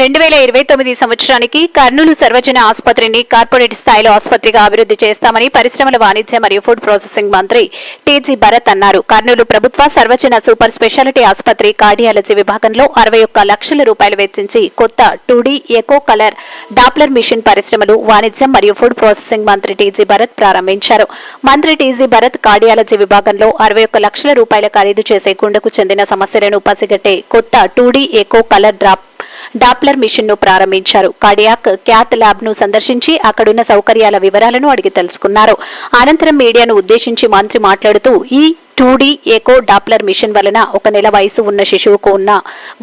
రెండు వేల ఇరవై తొమ్మిది సంవత్సరానికి కర్నూలు సర్వజన ఆసుపత్రిని కార్పొరేట్ స్థాయిలో ఆసుపత్రిగా అభివృద్ధి చేస్తామని పరిశ్రమల వాణిజ్య మరియు ఫుడ్ ప్రాసెసింగ్ మంత్రి టీజీ భరత్ అన్నారు. కర్నూలు ప్రభుత్వ సర్వజన సూపర్ స్పెషాలిటీ ఆసుపత్రి కార్డియాలజీ విభాగంలో అరవై ఒక్క లక్షల రూపాయలు వెచ్చించి కొత్త two D echo colour Doppler machine పరిశ్రమలు వాణిజ్యం మరియు ఫుడ్ ప్రాసెసింగ్ మంత్రి టీజీ భరత్ ప్రారంభించారు. మంత్రి టీజీ భరత్ కార్డియాలజీ విభాగంలో అరవై ఒక్క లక్షల రూపాయల ఖరీదు చేసే గుండెకు చెందిన సమస్యలను పసిగట్టే కొత్త two D echo colour drop Doppler మిషన్ను ప్రారంభించారు. కార్డియాక్ క్యాత్ ల్యాబ్ను సందర్శించి అక్కడున్న సౌకర్యాల వివరాలను అడిగి తెలుసుకున్నారు. అనంతరం మీడియాను ఉద్దేశించి మంత్రి మాట్లాడుతూ ఈ టూడీ ఎకో డాప్లర్ మిషన్ వలన ఒక నెల వయసు ఉన్న శిశువుకు ఉన్న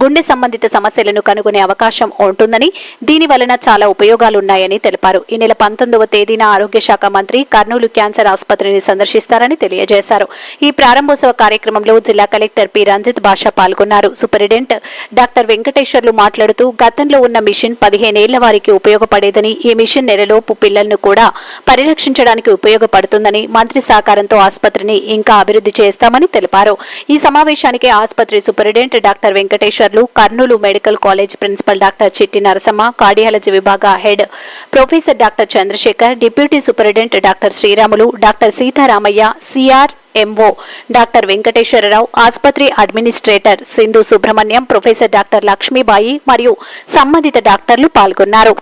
గుండె సంబంధిత సమస్యలను కనుగొనే అవకాశం ఉంటుందని దీని వలన చాలా ఉపయోగాలున్నాయని తెలిపారు. ఈ నెల పంతొమ్మిదవ తేదీన ఆరోగ్య శాఖ మంత్రి కర్నూలు క్యాన్సర్ ఆసుపత్రిని సందర్శిస్తారని తెలియజేశారు. ఈ ప్రారంభోత్సవ కార్యక్రమంలో జిల్లా కలెక్టర్ పి. రంజిత్ భాష పాల్గొన్నారు. సూపరింటెండెంట్ డాక్టర్ వెంకటేశ్వర్లు మాట్లాడుతూ గతంలో ఉన్న మిషన్ పదిహేనేళ్ళ వారికి ఉపయోగపడేదని ఈ మిషన్ నెలలోపు పిల్లలను కూడా పరిరక్షించడానికి ఉపయోగపడుతుందని మంత్రి సహకారంతో ఆసుపత్రిని ఇంకా అభివృద్ధి చేస్తామని తెలిపారు. ఈ సమావేశానికి ఆసుపత్రి superintendent doctor Venkateswarlu Kurnool medical college principal doctor Chitti Narasamma cardiology విభాగ head professor doctor Chandrasekhar deputy superintendent doctor Sriramulu doctor Sitaramayya CR MO doctor Venkateswararao ఆసుపత్రి administrator Sindhu Subrahmanyam professor doctor Lakshmibai మరియు సంబంధిత డాక్టర్లు పాల్గొన్నారు.